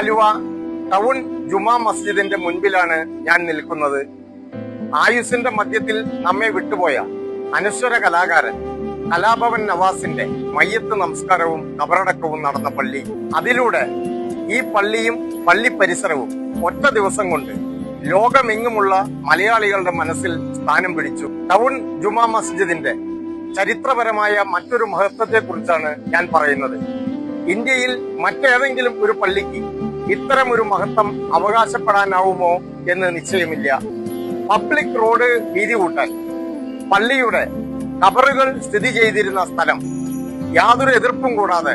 Aluva town ജുമാ മസ്ജിദിന്റെ മുൻപിലാണ് ഞാൻ നിൽക്കുന്നത്. ആയുസിന്റെ മധ്യത്തിൽ നമ്മെ വിട്ടുപോയ അനശ്വര കലാകാരൻ കലാഭവൻ നവാസിന്റെ മയ്യത്ത് നമസ്കാരവും കബറടക്കവും നടന്ന പള്ളി. അതിലൂടെ ഈ പള്ളിയും പള്ളി പരിസരവും ഒറ്റ ദിവസം കൊണ്ട് ലോകമെങ്ങുമുള്ള മലയാളികളുടെ മനസ്സിൽ സ്ഥാനം പിടിച്ചു. ടൗൺ ജുമാ മസ്ജിദിന്റെ ചരിത്രപരമായ മറ്റൊരു മഹത്വത്തെക്കുറിച്ചാണ് ഞാൻ പറയുന്നത്. ഇന്ത്യയിൽ മറ്റേതെങ്കിലും ഒരു പള്ളിക്ക് ഇത്തരം ഒരു മഹത്വം അവകാശപ്പെടാനാവുമോ എന്ന് നിശ്ചയമില്ല. പബ്ലിക് റോഡ് വീതി കൂട്ടാൻ പള്ളിയുടെ കബറുകൾ സ്ഥിതി ചെയ്തിരുന്ന സ്ഥലം യാതൊരു എതിർപ്പും കൂടാതെ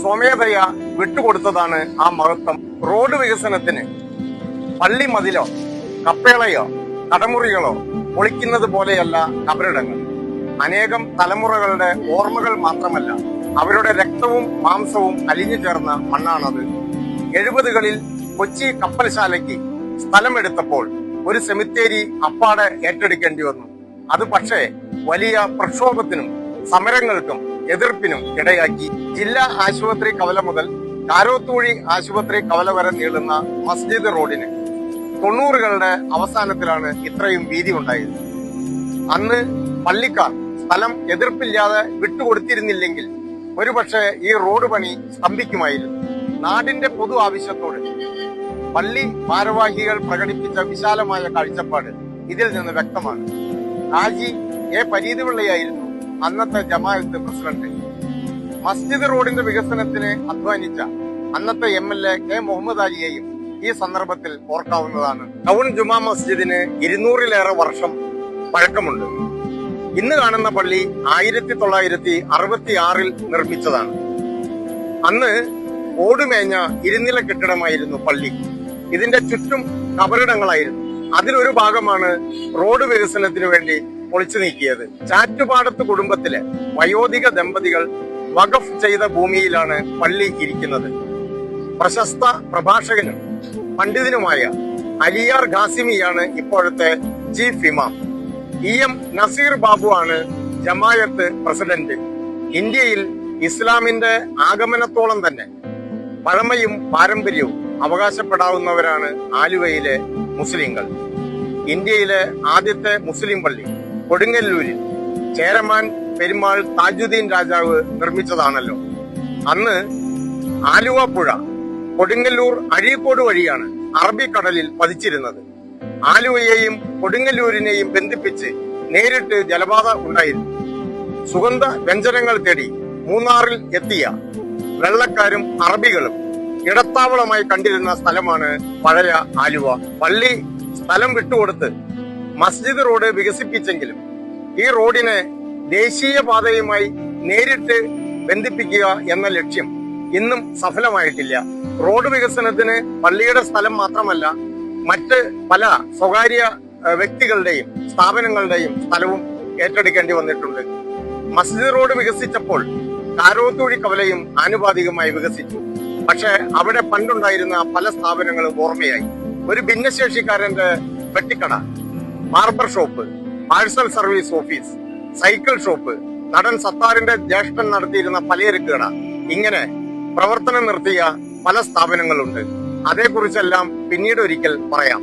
സ്വമേധയ വിട്ടുകൊടുത്തതാണ് ആ മഹത്വം. റോഡ് വികസനത്തിന് പള്ളി മതിലോ കപ്പേളയോ കടമുറികളോ പൊളിക്കുന്നത് പോലെയല്ല കബറിടങ്ങൾ. അനേകം തലമുറകളുടെ ഓർമ്മകൾ മാത്രമല്ല അവരുടെ രക്തവും മാംസവും അലിഞ്ഞു ചേർന്ന മണ്ണാണത്. എഴുപതുകളിൽ കൊച്ചി കപ്പൽശാലയ്ക്ക് സ്ഥലമെടുത്തപ്പോൾ ഒരു സെമിത്തേരി അപ്പാടെ ഏറ്റെടുക്കേണ്ടി വന്നു. അത് പക്ഷേ വലിയ പ്രക്ഷോഭത്തിനും സമരങ്ങൾക്കും എതിർപ്പിനും ഇടയാക്കി. ജില്ലാ ആശുപത്രി കവല മുതൽ കാരോത്തൂഴി ആശുപത്രി കവല വരെ നീളുന്ന മസ്ജിദ് റോഡിന് തൊണ്ണൂറുകളുടെ അവസാനത്തിലാണ് ഇത്രയും വീതി ഉണ്ടായത്. അന്ന് പള്ളിക്കാർ സ്ഥലം എതിർപ്പില്ലാതെ വിട്ടുകൊടുത്തിരുന്നില്ലെങ്കിൽ ഒരുപക്ഷെ ഈ റോഡ് പണി സ്തംഭിക്കുമായിരുന്നു. നാടിന്റെ പൊതു ആവശ്യത്തോട് പള്ളി ഭാരവാഹികൾ പ്രകടിപ്പിച്ച വിശാലമായ കാഴ്ചപ്പാട് ഇതിൽ നിന്ന് വ്യക്തമാണ്. ഹാജി എ പരീതിപിള്ളയായിരുന്നു അന്നത്തെ ജമാഅത്ത് പ്രസിഡന്റ്. മസ്ജിദ് റോഡിന്റെ വികസനത്തിന് അധ്വാനിച്ച അന്നത്തെ M L A K Muhammad അലിയെയും ഈ സന്ദർഭത്തിൽ ഓർക്കാവുന്നതാണ്. ടൗൺ ജുമാ മസ്ജിദിന് ഇരുന്നൂറിലേറെ വർഷം പഴക്കമുണ്ട്. ഇന്ന് കാണുന്ന പള്ളി ആയിരത്തി തൊള്ളായിരത്തി അറുപത്തി ആറിൽ നിർമ്മിച്ചതാണ്. അന്ന് ഓടുമേഞ്ഞ ഇരുനില കെട്ടിടമായിരുന്നു പള്ളി. ഇതിന്റെ ചുറ്റും കബറിടങ്ങളായിരുന്നു. അതിലൊരു ഭാഗമാണ് റോഡ് വികസനത്തിന് വേണ്ടി പൊളിച്ചു നീക്കിയത്. ചാറ്റുപാടത്ത് കുടുംബത്തിലെ വയോധിക ദമ്പതികൾ വഖഫ് ചെയ്ത ഭൂമിയിലാണ് പള്ളി ഇരിക്കുന്നത്. പ്രശസ്ത പ്രഭാഷകനും പണ്ഡിതനുമായ അലിയാർ ഖാസിമിയാണ് ഇപ്പോഴത്തെ ചീഫ് ഇമാം. ഇ എം നസീർ ബാബു ആണ് ജമായത്ത് പ്രസിഡന്റ്. ഇന്ത്യയിൽ ഇസ്ലാമിന്റെ ആഗമനത്തോളം തന്നെ പഴമയും പാരമ്പര്യവും അവകാശപ്പെടാവുന്നവരാണ് ആലുവയിലെ മുസ്ലിങ്ങൾ. ഇന്ത്യയിലെ ആദ്യത്തെ മുസ്ലിം പള്ളി കൊടുങ്ങല്ലൂരിൽ ചേരമാൻ പെരുമാൾ താജുദ്ദീൻ രാജാവ് നിർമ്മിച്ചതാണല്ലോ. അന്ന് ആലുവ പുഴ കൊടുങ്ങല്ലൂർ അഴീക്കോട് വഴിയാണ് അറബിക്കടലിൽ പതിച്ചിരുന്നത്. ആലുവയെയും കൊടുങ്ങല്ലൂരിനെയും ബന്ധിപ്പിച്ച് നേരിട്ട് ജലപാത ഉണ്ടായിരുന്നു. സുഗന്ധ വ്യഞ്ജനങ്ങൾ തേടി മൂന്നാറിൽ എത്തിയ വെള്ളക്കാരും അറബികളും ഇടത്താവളമായി കണ്ടിരുന്ന സ്ഥലമാണ് പഴയ ആലുവ. പള്ളി സ്ഥലം വിട്ടുകൊടുത്ത് മസ്ജിദ് റോഡ് വികസിപ്പിച്ചെങ്കിലും ഈ റോഡിനെ ദേശീയ പാതയുമായി നേരിട്ട് ബന്ധിപ്പിക്കുക എന്ന ലക്ഷ്യം ഇന്നും സഫലമായിട്ടില്ല. റോഡ് വികസനത്തിന് പള്ളിയുടെ സ്ഥലം മാത്രമല്ല മറ്റ് പല സ്വകാര്യ വ്യക്തികളുടെയും സ്ഥാപനങ്ങളുടെയും സ്ഥലവും ഏറ്റെടുക്കേണ്ടി വന്നിട്ടുണ്ട്. മസ്ജിദ് റോഡ് വികസിച്ചപ്പോൾ കാരോത്തുഴി കവലയും ആനുപാതികമായി വികസിച്ചു. പക്ഷെ അവിടെ പണ്ടുണ്ടായിരുന്ന പല സ്ഥാപനങ്ങളും ഓർമ്മയായി. ഒരു ഭിന്നശേഷിക്കാരന്റെ വെട്ടിക്കട barber shop parcel service office cycle shop നടൻ സത്താറിന്റെ ജ്യേഷ്ഠൻ നടത്തിയിരുന്ന പലചരക്ക് കട. ഇങ്ങനെ പ്രവർത്തനം നിർത്തിയ പല സ്ഥാപനങ്ങളുണ്ട്. അതേക്കുറിച്ചെല്ലാം പിന്നീട് ഒരിക്കൽ പറയാം.